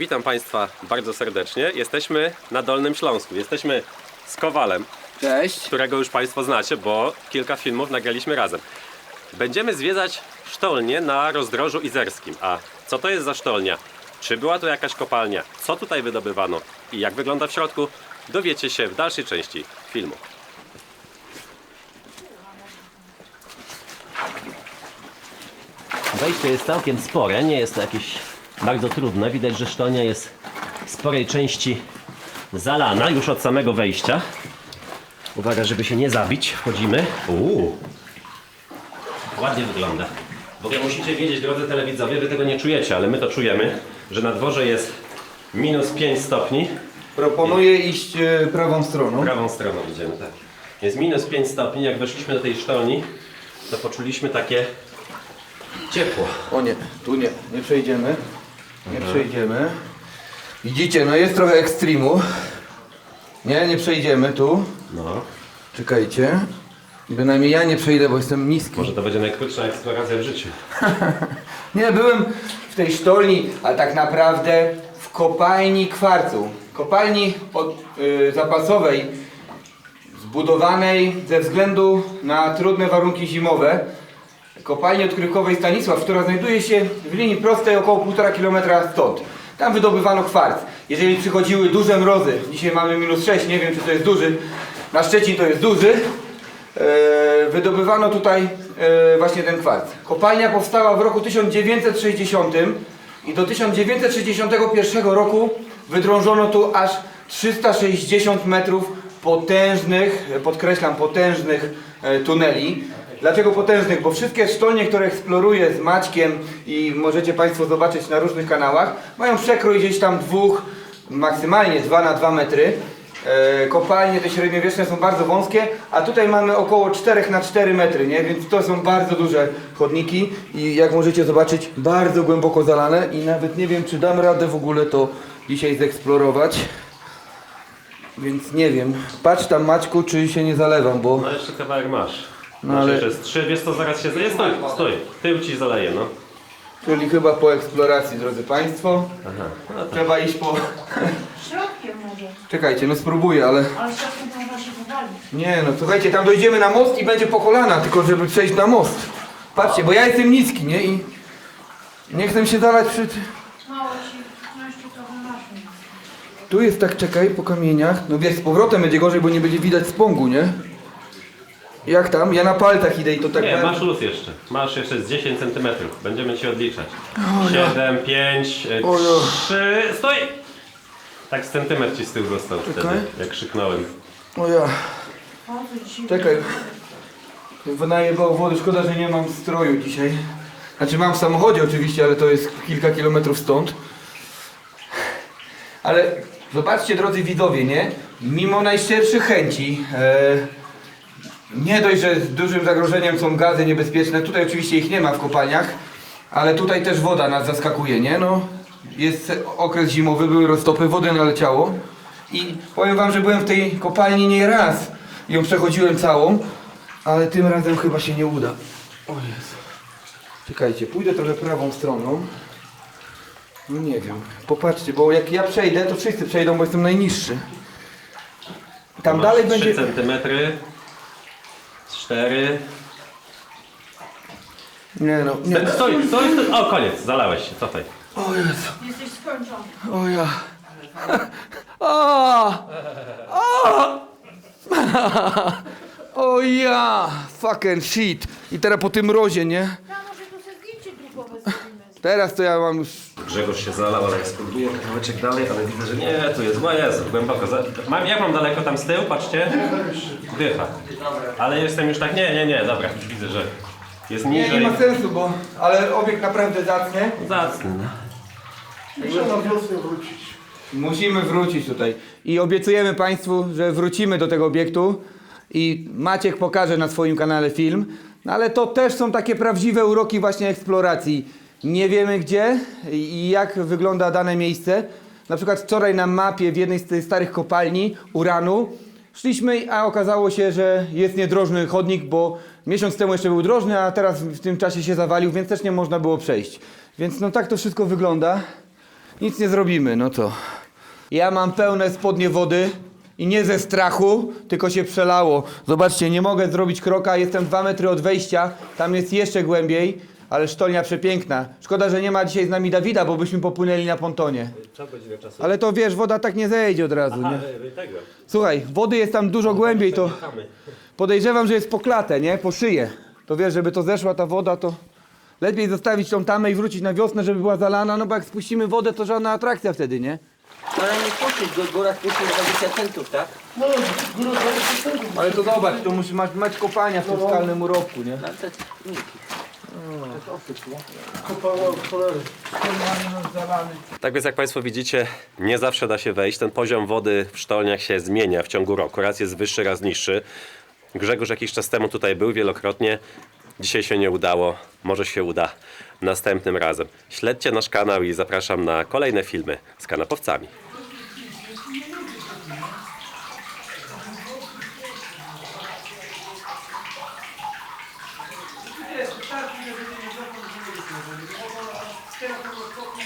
Witam Państwa bardzo serdecznie. Jesteśmy na Dolnym Śląsku. Jesteśmy z Kowalem, Cześć. którego już Państwo znacie, bo kilka filmów nagraliśmy razem. Będziemy zwiedzać sztolnię na rozdrożu izerskim. A co to jest za sztolnia? Czy była to jakaś kopalnia? Co tutaj wydobywano? I jak wygląda w środku? Dowiecie się w dalszej części filmu. Wejście jest całkiem spore, nie jest to jakieś bardzo trudne. Widać, że sztolnia jest w sporej części zalana już od samego wejścia. Uwaga, żeby się nie zabić. Wchodzimy. Uuu. Ładnie wygląda. W ogóle musicie wiedzieć, drodzy telewidzowie, wy tego nie czujecie, ale my to czujemy, że na dworze jest minus 5 stopni. Proponuję iść e, prawą stroną. Prawą stroną idziemy, tak. Jest minus 5 stopni. Jak weszliśmy do tej sztolni, to poczuliśmy takie ciepło. O nie, tu nie, nie przejdziemy. Nie przejdziemy. Widzicie, no jest trochę ekstremu. Nie, nie przejdziemy tu. No. Czekajcie. Bynajmniej ja nie przejdę, bo jestem niski. Może to będzie najkrótsza eksploracja w życiu. Nie, byłem w tej sztolni, a tak naprawdę w kopalni kwarcu. Kopalni od, y, zapasowej, zbudowanej ze względu na trudne warunki zimowe. Kopalni odkrywkowej Stanisław, która znajduje się w linii prostej około 1,5 km stąd. Tam wydobywano kwarc. Jeżeli przychodziły duże mrozy, dzisiaj mamy minus 6, nie wiem czy to jest duży, na Szczecin to jest duży, e, wydobywano tutaj e, właśnie ten kwarc. Kopalnia powstała w roku 1960 i do 1961 roku wydrążono tu aż 360 metrów potężnych, podkreślam potężnych e, tuneli. Dlaczego potężnych? Bo wszystkie sztolnie, które eksploruję z Maćkiem i możecie Państwo zobaczyć na różnych kanałach, mają przekrój gdzieś tam dwóch, maksymalnie 2 na 2 metry. E, kopalnie te średniowieczne są bardzo wąskie, a tutaj mamy około 4 na 4 metry, nie? więc to są bardzo duże chodniki i jak możecie zobaczyć, bardzo głęboko zalane i nawet nie wiem, czy dam radę w ogóle to dzisiaj zeksplorować. Więc nie wiem. Patrz tam Maćku, czy się nie zalewam, bo No jeszcze kawałek masz. No No ale- jest trzy, wiesz co, zaraz się zaleje. Stój, stój. Tył ci zaleje, no. czyli chyba po eksploracji, drodzy Państwo. Aha. No to Trzeba iść po... Środkiem może, Czekajcie, no spróbuję, ale... ale środkiem to można się powalić. Nie no, słuchajcie, tam dojdziemy na most i będzie po kolana, tylko żeby przejść na most. Patrzcie, bo ja jestem niski, nie? I nie chcę się zalać przy... Mało ci, no jeszcze trochę masz. Tu jest tak, czekaj, po kamieniach. No wiesz, z powrotem będzie gorzej, bo nie będzie widać spągu, nie? Jak tam? Ja na palcach idę i to tak... Nie, będę- masz luz jeszcze. Masz jeszcze z 10 cm. Będziemy ci odliczać. 7, 5, O ja. 3. Stój! Tak z centymetr ci z tyłu został wtedy, Czekaj. jak krzyknąłem. O ja, O, czekaj. Najebało wody, szkoda, że nie mam stroju dzisiaj. Znaczy mam w samochodzie oczywiście, ale to jest kilka kilometrów stąd. Ale zobaczcie drodzy widzowie, nie? Mimo najszczerszych chęci, e, nie dość, że dużym zagrożeniem są gazy niebezpieczne, tutaj oczywiście ich nie ma w kopalniach, ale tutaj też woda nas zaskakuje, nie? No, jest okres zimowy, były roztopy, wody naleciało i powiem wam, że byłem w tej kopalni nie raz. Ją przechodziłem całą, ale tym razem chyba się nie uda. O Jezu. Czekajcie, pójdę trochę prawą stroną. No nie wiem, popatrzcie, bo jak ja przejdę, to wszyscy przejdą, bo jestem najniższy. Tam dalej 3 będzie... cm. 4. Nie no, nie. Stój, stój, stój. O, koniec, zalałeś się, cofaj. O Jezu. jesteś skończony. O ja. O! O! O ja! Fucking shit. I teraz po tym mrozie, nie? Ja może tu sobie zdjęcie grupowe zrobimy. Teraz to ja mam już... Grzegorz się zalał, ale jak spróbuję kawałeczek dalej, ale widzę, że nie, tu jest, o Jezu, głęboko. Za- Mam, jak mam daleko tam z tyłu, patrzcie? Dycha. Ale jestem już tak, nie, nie, nie, dobra, już widzę, że jest Nie, niżej. nie ma sensu, bo... Ale obiekt naprawdę zacnie. Zacny, no. Musimy wrócić tutaj. I obiecujemy Państwu, że wrócimy do tego obiektu i Maciek pokaże na swoim kanale film. No ale to też są takie prawdziwe uroki właśnie eksploracji. Nie wiemy gdzie i jak wygląda dane miejsce. Na przykład wczoraj na mapie w jednej z tych starych kopalni uranu szliśmy, a okazało się, że jest niedrożny chodnik, bo miesiąc temu jeszcze był drożny, a teraz w tym czasie się zawalił, więc też nie można było przejść. Więc no tak to wszystko wygląda. Nic nie zrobimy, no to. Ja mam pełne spodnie wody i nie ze strachu, tylko się przelało. Zobaczcie, nie mogę zrobić kroka, jestem dwa metry od wejścia, tam jest jeszcze głębiej, ale sztolnia przepiękna. Szkoda, że nie ma dzisiaj z nami Dawida, bo byśmy popłynęli na pontonie. Co godzinę czasu? Ale to wiesz, woda tak nie zejdzie od razu, nie? tego. Słuchaj, wody jest tam dużo głębiej, to podejrzewam, że jest po klatę, nie? Po szyję. To wiesz, żeby to zeszła ta woda, to lepiej zostawić tą tamę i wrócić na wiosnę, żeby była zalana, no bo jak spuścimy wodę, to żadna atrakcja wtedy, nie? Ale nie puścić, go góra puścić 20 centów, tak? Ale to zobacz, to musi mać, mać kopalnia w tym skalnym urobku, nie? No to Tak więc jak Państwo widzicie, nie zawsze da się wejść. Ten poziom wody w sztolniach się zmienia w ciągu roku. Raz jest wyższy, raz niższy. Grzegorz jakiś czas temu tutaj był wielokrotnie. Dzisiaj się nie udało. Może się uda następnym razem. Śledźcie nasz kanał i zapraszam na kolejne filmy z kanapowcami. 그래서 이거 해서 스테이크로 조금